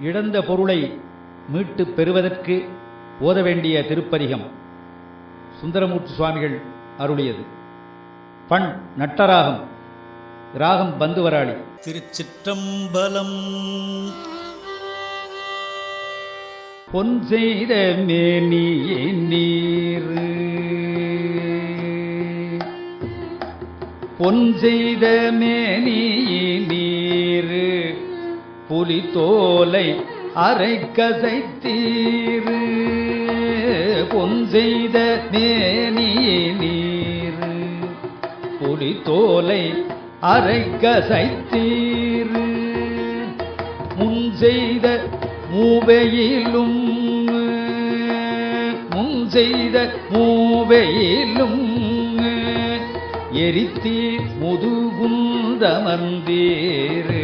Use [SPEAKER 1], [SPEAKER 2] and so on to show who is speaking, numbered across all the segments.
[SPEAKER 1] இழந்த பொருளை மீட்டுப் பெறுவதற்கு ஓத வேண்டிய திருப்பதிகம் சுந்தரமூர்த்தி சுவாமிகள் அருளியது. பண் நட்டராகம் ராகம் பந்துவராளி.
[SPEAKER 2] திருச்சிற்றம்பலம்.
[SPEAKER 1] பொன் செய்த மேனியே நீர். பொன் செய்த மேனியே புலி தோலை அரை கசைத்தீர் பொன் செய்த மேனியே நீர் புலி தோலை அரை கசைத்தீர் முன் செய்த மூவையிலும் முன் செய்த மூவையிலும் எரித்தீர் முதுகுந்தமர்ந்தீர். முன்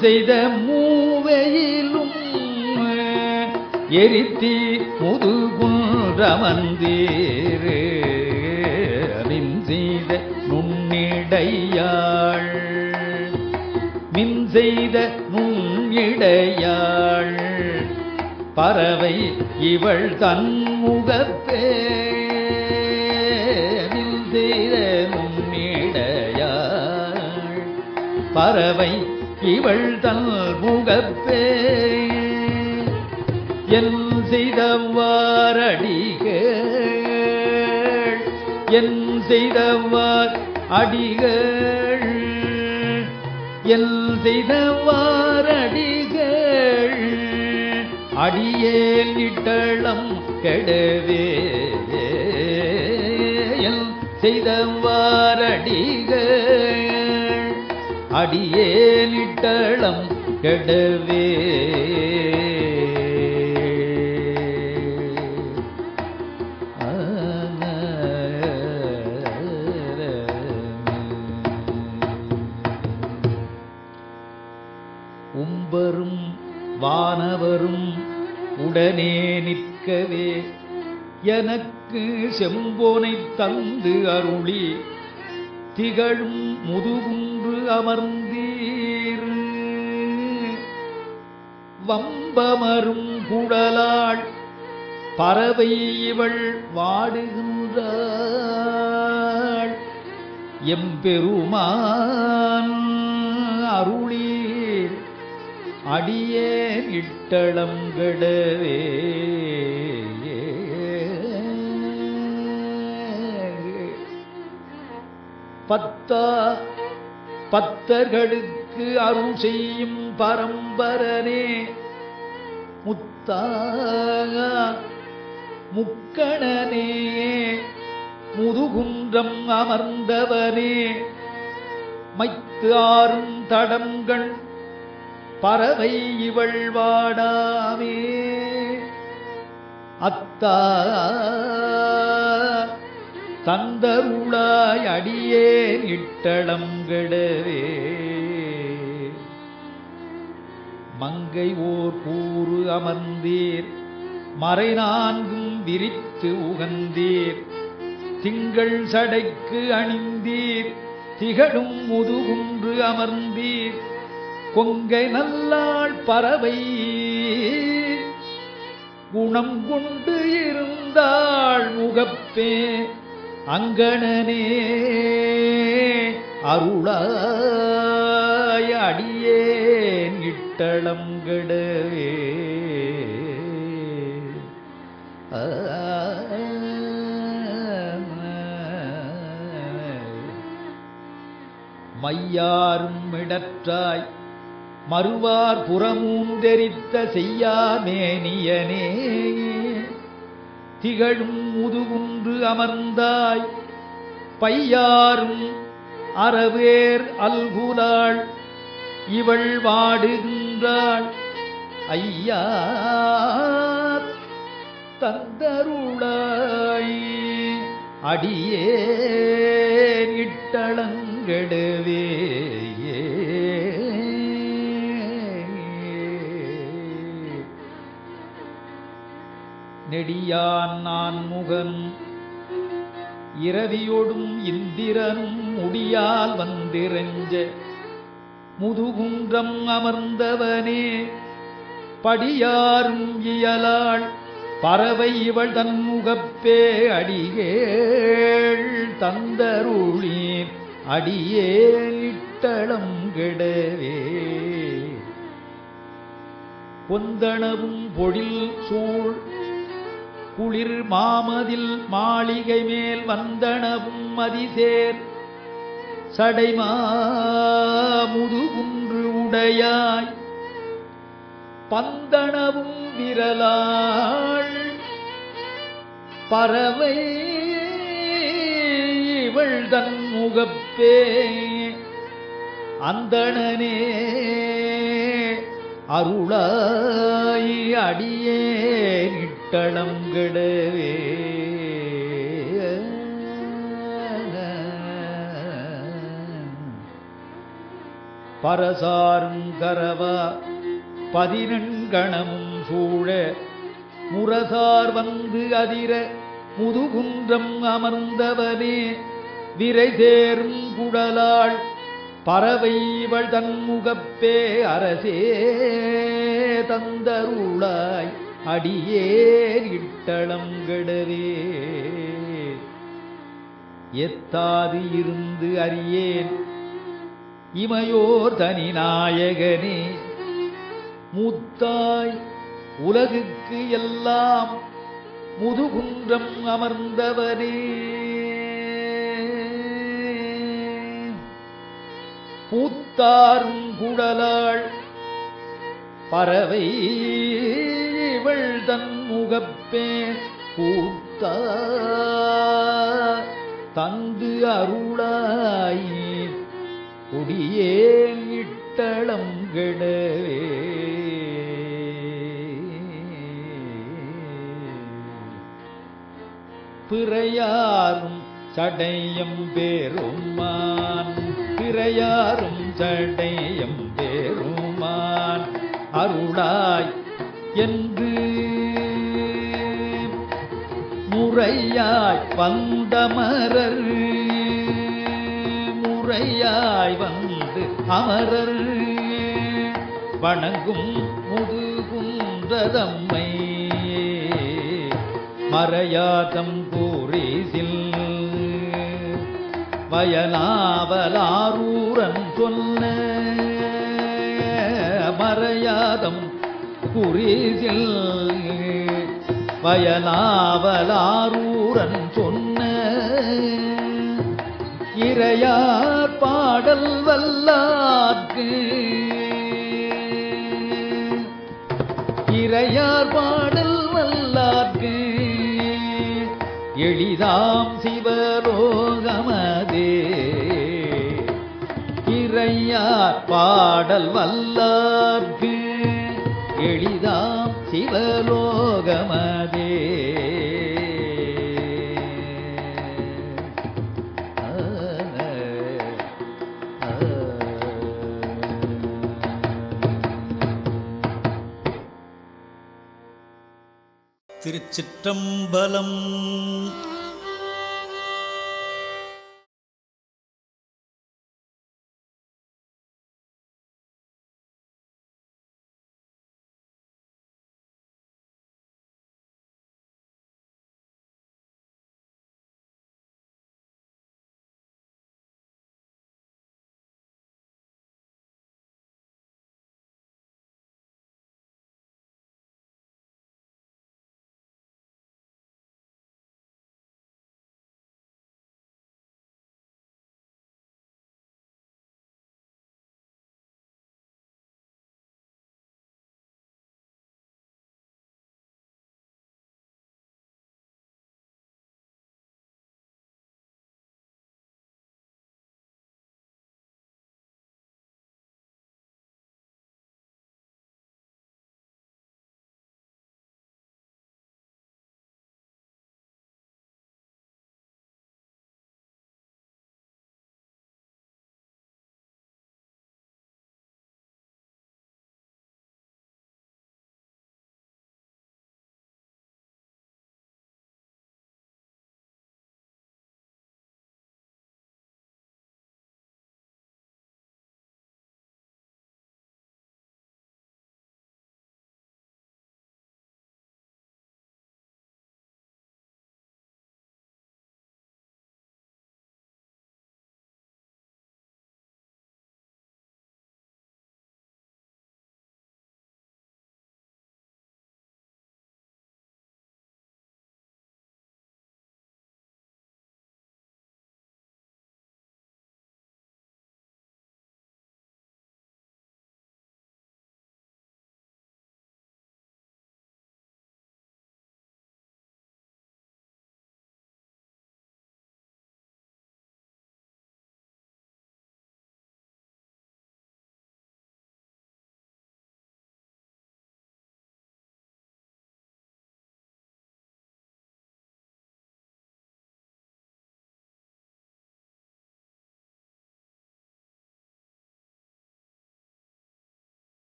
[SPEAKER 1] செய்த மூவையிலும் எரித்தி முதுகுன்றமர்ந்தீர் மின் செய்த நுண்ணிடையாள் மின் செய்த நுண்ணிடையாள் பறவை இவள் தன்முகப்பே மின் செய்த நுண்ணிடையாள் பறவை இவள் தன் என் செய்தவாரடிகள் என் செய்தவார் அடிகள் என் செய்தவாரடிகள் அடியேல் இட்டளம் கெடவே என் செய்தவாரடிகள் அடியேல் இட்டளம் கெடவே. உம்பரும் வானவரும் உடனே நிற்கவே. எனக்கு செம்போனை தந்து அருளி திகழும் முதுகுன்று அமர்ந்த வம்பமரும் குடலாள் பறவை இவள் வாடுகின்றாள். எம்பெருமான் அருளீர் அடியே இட்டளங்கடவே பத்தா பத்தர்களுக்கு அருள் செய்யும் பரம்பரனே முக்கணனே முதுகுன்றம் அமர்ந்தவனே. மைத்து ஆறும் தடங்கள் பறவை இவள் வாடாமே. அத்தா தந்தருளாய் அடியே இட்டளம் கெடவே. மங்கை ஓர் கூறு அமர்ந்தீர். மறை நான்கும் விரித்து உகந்தீர். திங்கள் சடைக்கு அணிந்தீர். திகழும் முதுகுன்று அமர்ந்தீர். கொங்கை நல்லாள் பறவை. குணம் கொண்டு இருந்தாள் முகப்பே. அங்கணனே அருளா. அருளாய் அடியேன் இட்டளம் கெடவே. மையாரும் இடற்றாய் மறுவார் புறமூந்தெரித்த செய்யாமேனியனே திகழும் முதுகுன்று அமர்ந்தாய் பையாரும் அறவேர் அல்குலாள் இவள் வாடுகின்றாள். ஐயா தந்தருளாய். அடியே இட்டளங்கெடவே நெடியான் நான் முகனும் இரவியோடும் இந்திரனும் முடியால் வந்திரஞ்ச முதுகுன்றம் அமர்ந்தவனே படியாரும் இயலாள் பறவை இவள் தன் முகப்பே அடிகேள் தந்தருளீர் அடியேட்டளம் கெடவே. கொந்தனவும் பொழில் சூழ் குளிர் மாமதில் மாளிகை மேல் வந்தனவும் மதிசேர் சடைமா முதுகுன்று உடையாய். பந்தனவும் விரலாள். பறவை இவள் தன் முகப்பே. அந்தணனே அருளாய் அடியே நிட்டளம் கிடவே. பரசாரும் கரவா பதினெண்கணமும் சூழ முரசார் வந்து அதிர முதுகுன்றம் அமர்ந்தவனே விரை சேரும் குடலாள் பறவை இவள் தன்முகப்பே அரசே தந்தருளாய் அடியே இட்டளம் கெடவே. எத்தாது இருந்து அறியேன் இமையோர் தனி நாயகனே மூத்தாய் உலகுக்கு எல்லாம் முதுகுன்றம் அமர்ந்தவனே. பூத்தாரும் குடலாள் பறவை இவள் தன் முகப்பே பூத்தா தந்து அருளாயே கொடியே இட்டளம் கிடவே பிறையாரும் சடையம் பேருமான் பிறையாரும் சடையம் பேருமான் அருளாய் என்று முறையாய் வந்தமரர். உரையாய் வந்து அமரர். வணங்கும் முதுகுன்றதம்மை மறையாதம் கூறிசில். வயலாவலாரூரன் சொன்ன மறையாதம் குறிசில். வயலாவலாரூரன் சொன்ன இறையார் பாடல் வல்லார்க்கு. இறையார் பாடல் வல்லார்க்கு. எளிதாம் சிவலோகமதே. இறையார் பாடல் வல்லார்க்கு.
[SPEAKER 2] திருச்சிற்றம்பலம்.